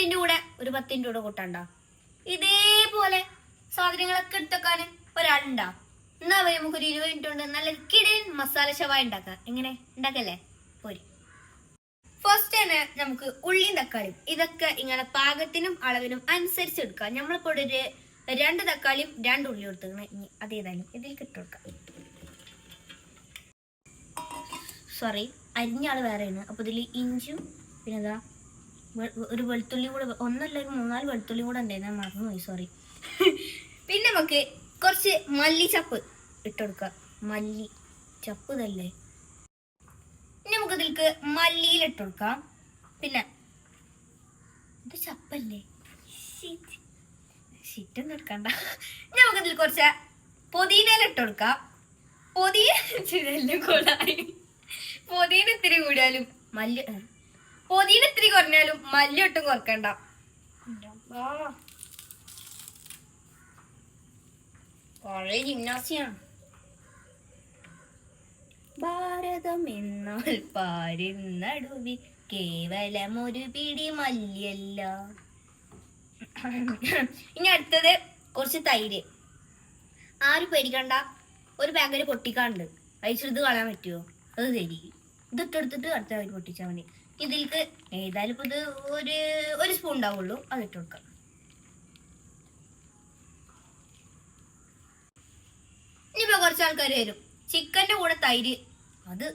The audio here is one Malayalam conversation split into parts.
മിനിറ്റിന്റെ കൂടെ ഒരു പത്തിന്റെ കൂടെ കൂട്ടണ്ട? ഇതേപോലെ സാധനങ്ങളൊക്കെ എടുത്തേക്കാൻ ഒരാളുണ്ടാ. എന്നാ പോയി നമുക്കൊരു ഇരുപത് മിനിറ്റ് കൊണ്ട് നല്ല കിടൻ മസാല ഷവായ ഉണ്ടാക്കാം. എങ്ങനെ? ഉണ്ടാക്കല്ലേ? പോരി. ഫസ്റ്റ് തന്നെ നമുക്ക് ഉള്ളിയും തക്കാളിയും. ഇതൊക്കെ ഇങ്ങനെ പാകത്തിനും അളവിനും അനുസരിച്ച് എടുക്കുക നമ്മളിപ്പോൾ ഒരു രണ്ട് തക്കാളിയും രണ്ട് ഉള്ളി കൊടുത്തേക്കണേ ഇനി അത് ഏതായാലും ഇതിൽ ഇട്ട് കൊടുക്കാം. സോറി അരിഞ്ഞ ആൾ വേറെയാണ്. അപ്പൊ ഇതിൽ ഇഞ്ചും പിന്നെ ഇതാ വെ- ഒരു വെളുത്തുള്ളി കൂടെ ഒന്നല്ല മൂന്നാൽ വെളുത്തുള്ളി കൂടെ ഞാൻ മറന്നുപോയി സോറി പിന്നെ നമുക്ക് കുറച്ച് മല്ലിച്ചപ്പ് ഇട്ടുകൊടുക്കുക മല്ലി ചപ്പ് ഇതല്ലേ? ഇനി നമുക്ക് ഇതിൽക്ക് മല്ലിയിൽ ഇട്ടുകൊടുക്കാം പിന്നെ ഇത് ചപ്പല്ലേ? ഷീറ്റൊന്നും എടുക്കണ്ട. നമുക്ക് ഇതിൽ കുറച്ച് പൊതിനയിൽ ഇട്ടുകൊടുക്കാം കൊടുക്കാം. എല്ലാം കൊള്ളായി പൊതിന ഇത്തിരി കൂടിയാലും മല്ല് പൊതിന ഇത്തിരി കുറഞ്ഞാലും മല്ല് ഒട്ടും കുറക്കണ്ട. കൊറേ ജിംനാസിയാണ് ഭാരതം എന്നാൽ പാരുന്നടുവി കേവലം ഒരു പിടി മല്ലിയല്ല. ഇനി അടുത്തത് കുറച്ച് തൈര്. ആരും പേടിക്കണ്ട. ഒരു പാക്കറ്റ് പൊട്ടിക്കാണ്ട്. അയച്ചെടുത്ത് കളയാൻ പറ്റുമോ അത് തരി ഇതിട്ടെടുത്തിട്ട് അടുത്ത പാക്കറ്റ് പൊട്ടിച്ചാൽ മതി. ഇതിലേക്ക് ഏതായാലും ഇത് ഒരു ഒരു സ്പൂൺ ഉണ്ടാവുള്ളൂ. അത് ഇട്ട് കൊടുക്കാം. ഇനിയിപ്പോ കുറച്ച് ആൾക്കാർ വരും. ചിക്കന്റെ കൂടെ തൈര്. അത്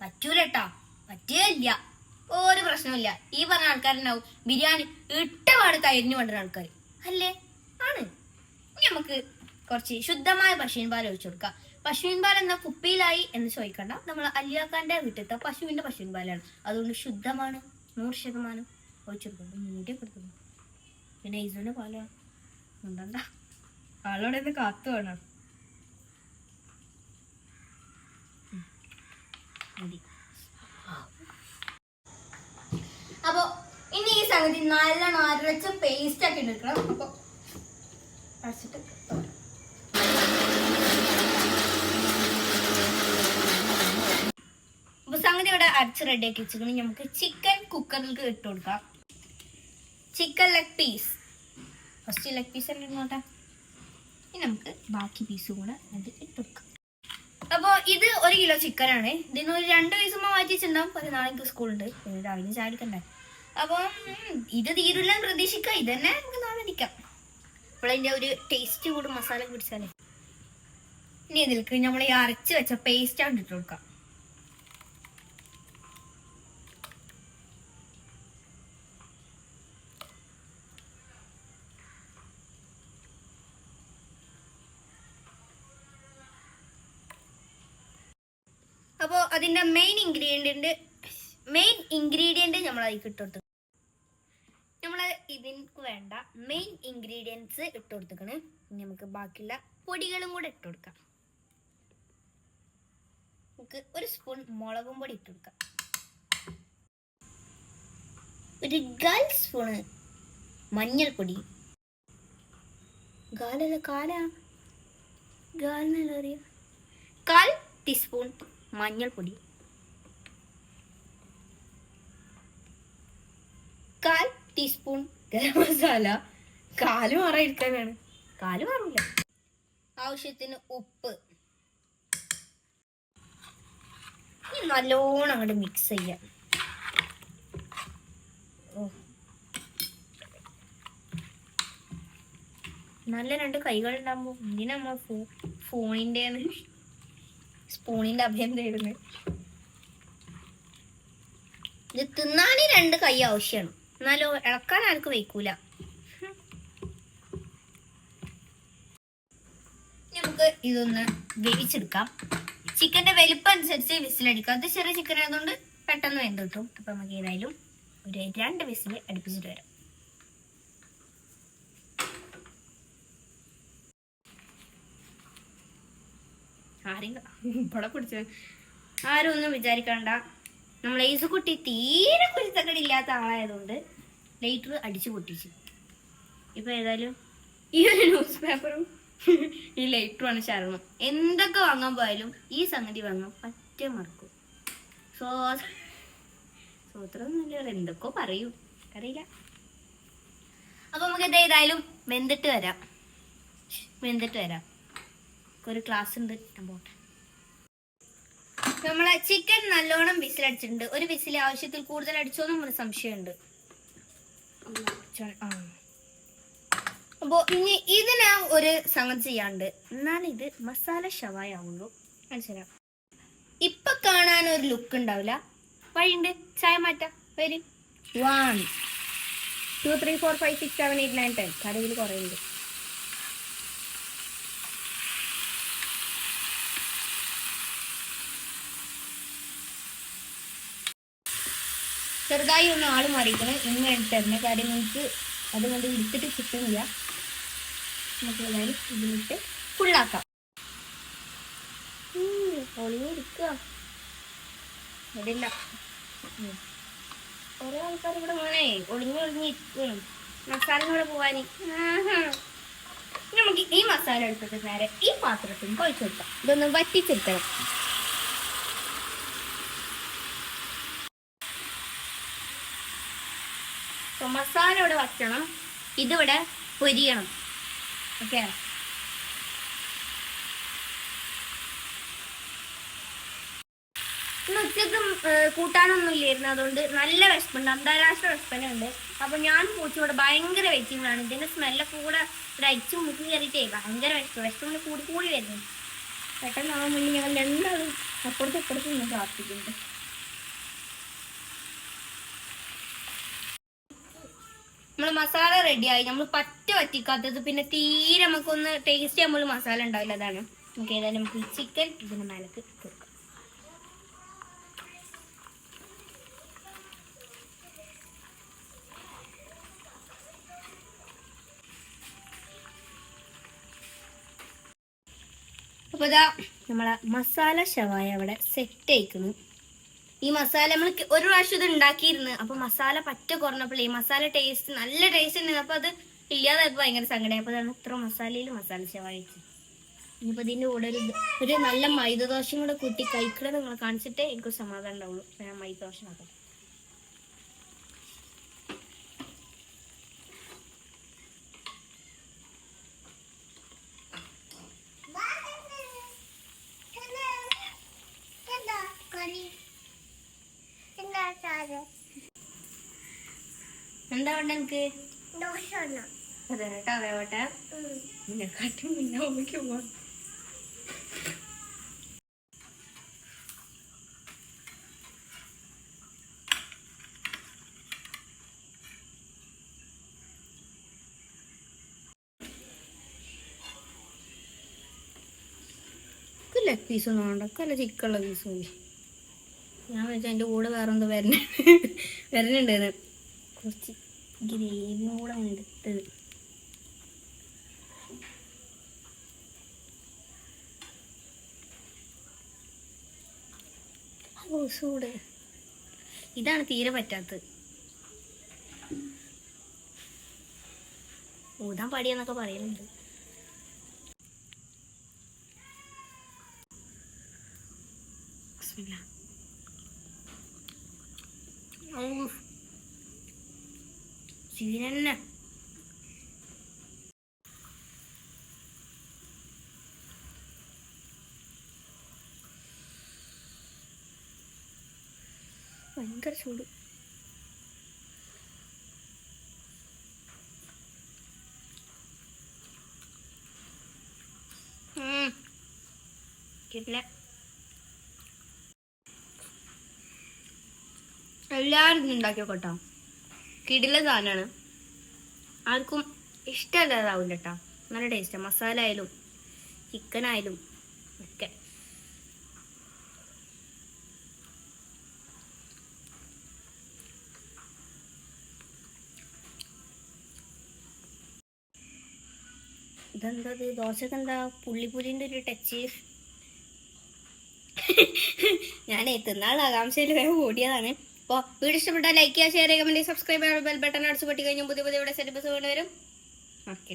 പറ്റൂലട്ടാ. പറ്റുകയില്ല ഒരു പ്രശ്നമില്ല ഈ പറഞ്ഞ ആൾക്കാരുണ്ടാവും. ബിരിയാണി ഇട്ടപാട് തൈരിന് വേണ്ടുന്ന ആൾക്കാർ അല്ലേ? ആണ്. ഇനി നമുക്ക് കുറച്ച് ശുദ്ധമായ പശുവിൻ പാൽ ഒഴിച്ചു കൊടുക്കാം. പശുവിൻ പാൽ എന്ന കുപ്പിയിലായി എന്ന് ചോദിക്കണ്ട. നമ്മൾ അലിയാക്കാന്റെ വീട്ടിലത്തെ പശുവിന്റെ പശുവിൻ പാലാണ്. അതുകൊണ്ട് ശുദ്ധമാണ്. നൂറ് ശതമാനം. ഒഴിച്ചെടുക്കുന്നു മൂടി കൊടുക്കുന്നു. പിന്നെ ഇസുവിന്റെ പാലാണ്. ഉണ്ടണ്ട. ആളോടെ കാത്തു വേണം. അപ്പൊ ഇനി ഈ സംഗതി നല്ലോണം അരച്ച പേസ്റ്റ് ആക്കി എടുക്കണം. അപ്പൊ അരച്ചിട്ട് അപ്പൊ സംഗതി ഇവിടെ റെഡി ആക്കി വെച്ചിട്ടുണ്ടെങ്കിൽ നമുക്ക് ചിക്കൻ കുക്കറിലേക്ക് ഇട്ട് കൊടുക്കാം. Chicken leg piece first leg piece തന്നെ ഇടണോട്ടെ ഇനി നമുക്ക് ബാക്കി പീസ് കൂടെ അത് ഇട്ട് കൊടുക്കാം. അപ്പോൾ ഇത് ഒരു കിലോ ചിക്കനാണ് ഇതിന് ഒരു രണ്ട് പീസുമ്പോ മാറ്റി വെച്ചിട്ടുണ്ടാവും പക്ഷേ നാളെ സ്കൂളുണ്ട് രാവിലെ ചാടിക്കണ്ടേ. അപ്പം ഇത് തീരില്ല പ്രതീക്ഷിക്കാം ഇത് തന്നെ നമുക്ക് നാളെ അടിക്കാം. അപ്പോൾ ഒരു ടേസ്റ്റ് കൂടും മസാല പിടിച്ചാലേ. ഇനി ഇതിലേക്ക് നമ്മൾ ഈ അരച്ച് വെച്ച പേസ്റ്റ് ആണ് ഇട്ട് കൊടുക്കാം. അതിന്റെ മെയിൻ ഇൻഗ്രീഡിയന്റ് മെയിൻ ഇൻഗ്രീഡിയന്റ് നമ്മൾ അതിൽ ഇട്ടുകൊടുത്തു നമ്മൾ ഇതിന് വേണ്ട മെയിൻ ഇൻഗ്രീഡിയൻസ് ഇട്ട് കൊടുത്തേക്കണ് ഇനി നമുക്ക് ബാക്കിയുള്ള പൊടികളും കൂടെ ഇട്ട് കൊടുക്കാം നമുക്ക് ഒരു സ്പൂൺ മുളകും പൊടി ഇട്ട് കൊടുക്കാം ഒരു ഗാൽ സ്പൂണ് മഞ്ഞൾപ്പൊടി. ഗാലല്ല കാല? ഗാലിനല്ല അറിയാം കാൽ ടീസ്പൂൺ മഞ്ഞൾപ്പൊടി. കാൽ ടീസ്പൂൺ ഗരം മസാല. കാൽ മാറാതിരിക്കാനാണ്. കാൽ മാറില്ല ആവശ്യത്തിന് ഉപ്പ്. നല്ലോണം അങ്ങോട്ട് മിക്സ് ചെയ്യാം. നല്ല രണ്ട് കൈകൾ ഉണ്ടാകുമ്പോ എന്തിനാ നമ്മ ഫോ ഫോണിന്റെ സ്പൂണിന്റെ അഭയം തേടുന്നത് ഇത് തിന്നാണി രണ്ട് കൈ ആവശ്യമാണ് എന്നാലോ ഇളക്കാൻ ആർക്ക് വയ്ക്കൂല. നമുക്ക് ഇതൊന്ന് വേവിച്ചെടുക്കാം. ചിക്കന്റെ വലിപ്പം അനുസരിച്ച് വിസിലടിക്കാം. അത് ചെറിയ ചിക്കൻ ആയതുകൊണ്ട് പെട്ടെന്ന് വെന്ത് കിട്ടും. അപ്പൊ നമുക്ക് ഏതായാലും ഒരു രണ്ട് വിസിൽ അടുപ്പിച്ചിട്ട് വരാം. ആരെയും ഇവിടെ ആരും ഒന്നും വിചാരിക്കണ്ട. നമ്മൾ കുട്ടി തീരെ കുരുത്തക്കടില്ലാത്ത ആളായതുകൊണ്ട് ലൈറ്റർ അടിച്ചു പൊട്ടിച്ചു. ഇപ്പൊ ഏതായാലും ഈ ഒരു ന്യൂസ് പേപ്പറും ഈ ലൈറ്ററുമാണ് ശരണം. എന്തൊക്കെ വാങ്ങാൻ പോയാലും ഈ സംഗതി വാങ്ങാൻ പറ്റേ മറക്കും. സോ സൂത്രമൊന്നുമില്ല എന്തൊക്കെ പറയൂ. അറിയില്ല. അപ്പൊ നമുക്ക് എന്തായാലും വെന്തിട്ട് വരാം. വെന്തിട്ട് വരാം. ഒരു ക്ലാസ് ഉണ്ട് ഞാൻ പോട്ടെ. നമ്മളെ ചിക്കൻ നല്ലോണം വിസിലടിച്ചിട്ടുണ്ട്. ഒരു വിസിൽ ആവശ്യത്തിൽ കൂടുതൽ അടിച്ചോന്നും ഒരു സംശയമുണ്ട്. അപ്പോൾ അപ്പോ ഇനി ഇതിന് ഒരു സംഗതി ചെയ്യാണ്ട് എന്നാൽ ഇത് മസാല ഷവായ ആവുള്ളൂ മനസ്സിലാം ഇപ്പൊ കാണാൻ ഒരു ലുക്ക് ഉണ്ടാവില്ല. വഴിയുണ്ട്. ചായ മാറ്റാം. വരും. One two three four five six seven eight nine ten കടയിൽ കുറേ ഉണ്ട്. ചെറുതായി ഒന്ന് ആൾ മാറിയിരിക്കണം. ഇന്ന് എടുത്തരുന്ന കാര്യം നമുക്ക് അത് കൊണ്ട് എടുത്തിട്ട് കിട്ടുന്നില്ല. നമുക്ക് ഏതായാലും ഇതിലിട്ട് ഫുള്ളാക്കാം ഒളിഞ്ഞ് എടുക്കുക അതില്ല കുറെ ആൾക്കാർ ഇവിടെ മോനെ ഒളിഞ്ഞ് ഒളിഞ്ഞ് ഇരിക്കണം മസാല കൂടെ. ഇനി നമുക്ക് ഈ മസാല എടുത്തിട്ട് നേരെ ഈ പാത്രത്തിൽ കുഴച്ച് കൊടുക്കാം. ഇതൊന്ന് വറ്റിച്ചെടുക്കണം. മസാല ഇവിടെ വയ്ക്കണം ഇതിവിടെ പൊരിയണം. ഓക്കെ ഉച്ചയ്ക്ക് കൂട്ടാനൊന്നും ഇല്ലായിരുന്നു. അതുകൊണ്ട് നല്ല വിശപ്പുണ്ട്. അന്താരാഷ്ട്ര വിശപ്പനുണ്ട്. അപ്പൊ ഞാൻ പൂച്ചയോട് ഭയങ്കര വെയിറ്റിംഗ് ഇതിന്റെ സ്മെല്ലൊക്കെ കൂടെ അരിച്ചു മുക്കി കയറിയിട്ടേ ഭയങ്കര വിശപ്പ്. വിശപ്പ് കൂടി കൂടി വരുന്നു പെട്ടെന്ന് ആവാൻ വേണ്ടി ഞങ്ങൾ രണ്ടാളും അപ്പുറത്തും അപ്പുറത്തും പ്രാർത്ഥിക്കുന്നുണ്ട്. നമ്മൾ മസാല റെഡിയായി നമ്മൾ പറ്റ വറ്റിക്കാത്തത്. പിന്നെ തീരെ നമുക്കൊന്ന് ടേസ്റ്റ് നമ്മൾ മസാല ഉണ്ടാവില്ല. അതാണ്. നമുക്ക് ഏതായാലും നമുക്ക് ചിക്കൻ ഇതിന് മേലക്ക് കൊടുക്കാം. അപ്പൊ ഇതാ നമ്മളെ മസാല ഷവായ അവിടെ സെറ്റ് ആയിക്കുന്നു. ഈ മസാല നമ്മൾ ഒരു പ്രാവശ്യം ഇത് ഉണ്ടാക്കിയിരുന്നു. അപ്പൊ മസാല പറ്റ കുറഞ്ഞപ്പോൾ ഈ മസാല ടേസ്റ്റ് നല്ല ടേസ്റ്റ് ഉണ്ടായിരുന്നു അപ്പൊ അത് ഇല്ലാതായപ്പോ ഭയങ്കര സങ്കടമായി അപ്പൊ അതാണ് ഇത്ര മസാലയിൽ മസാല വെച്ചത് ഇനിയിപ്പോ ഇതിന്റെ കൂടെ ഒരു ഒരു നല്ല മൈദദോശം കൂടെ കൂട്ടി കഴിക്കണത് നിങ്ങൾ കാണിച്ചിട്ടേ എനിക്ക് സമാധാനം ഉണ്ടാവുള്ളൂ. ഞാൻ മൈദദോശ എന്താ വേണ്ട എനിക്ക് അതെ കേട്ടോ അതേവട്ടെ ഇതിനെക്കാട്ടും മുന്നേ അമ്മയ്ക്ക് പോവാം ലെഗ് പീസൊന്നും വേണ്ട. ചിക്കുള്ള പീസ് മതി. ഞാൻ വെച്ചാൽ എന്റെ കൂടെ വേറെ എന്തോ വരണ വരണുണ്ടായിരുന്നു കുറച്ച് ഗ്രേവിയും കൂടെ എടുത്തത്. ഓ ഇതാണ് തീരെ പറ്റാത്തത്. ഊതാൻ പടിയെന്നൊക്കെ പറയുന്നുണ്ട് ബിസ്മില്ലാ. സീനന്നെ ഭയങ്കര ചൂട്. കിട്ടില്ല. എല്ലാവരും ഉണ്ടാക്കി കേട്ടോ? കിടില സാധനമാണ്. ആർക്കും ഇഷ്ടമല്ലാതാവില്ല കേട്ടോ. നല്ല ടേസ്റ്റാണ് മസാല ആയാലും ചിക്കൻ ആയാലും ഒക്കെ. ഇതെന്താ ഇത്? ദോശക്ക് എന്താ പുള്ളിപ്പുലിന്റെ ഒരു ടച്ച് ഞാനേ തിന്നാൾ ആകാംക്ഷയിൽ വേഗം ഓടിയതാണ് അപ്പോൾ വീഡിയോ ഇഷ്ടപ്പെട്ടാൽ ലൈക്ക് ചെയ്യുക ഷെയർ ചെയ്യുക കമന്റ് സബ്സ്ക്രൈബ് ചെയ്യുക ബെൽ ബട്ടൺ അടിച്ച് പൊട്ടി കഴിഞ്ഞാൽ പുതിയ പുതിയ ഇവിടെ സെറ്റ് ബസ് കൊണ്ടുവരും ഓക്കെ